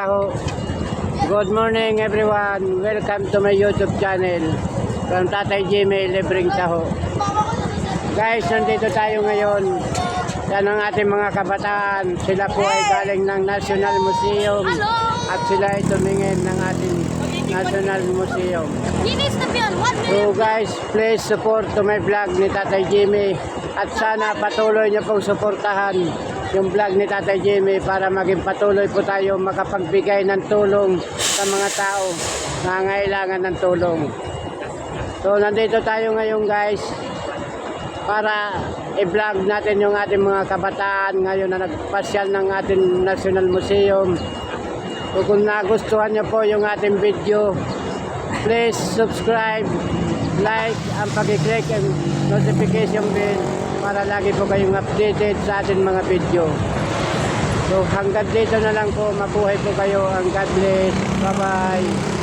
Taho. Good morning everyone. Welcome to my YouTube channel. From Tatay Jimmy, Libreng Taho. Guys, nandito tayo ngayon. Yan ang ating mga kabataan. Sila po ay galing ng National Museum. At sila ay tumingin ng ating National Museum. Guinness na yun, 1 So guys, please support to my vlog ni Tatay Jimmy. At sana patuloy niyo pong suportahan yung vlog ni Tatay Jimmy para maging patuloy po tayo makapagbigay ng tulong sa mga tao na ngailangan ng tulong. So nandito tayo ngayon guys para i-vlog natin yung ating mga kabataan ngayon na nagpasyal ng ating National Museum. So kung nagustuhan niyo po yung ating video, please subscribe, like, ang pag-click ang notification bell para lagi po kayong updated sa ating mga video. So hanggang dito na lang po, mabuhay po kayo. Ang God bless. Bye-bye.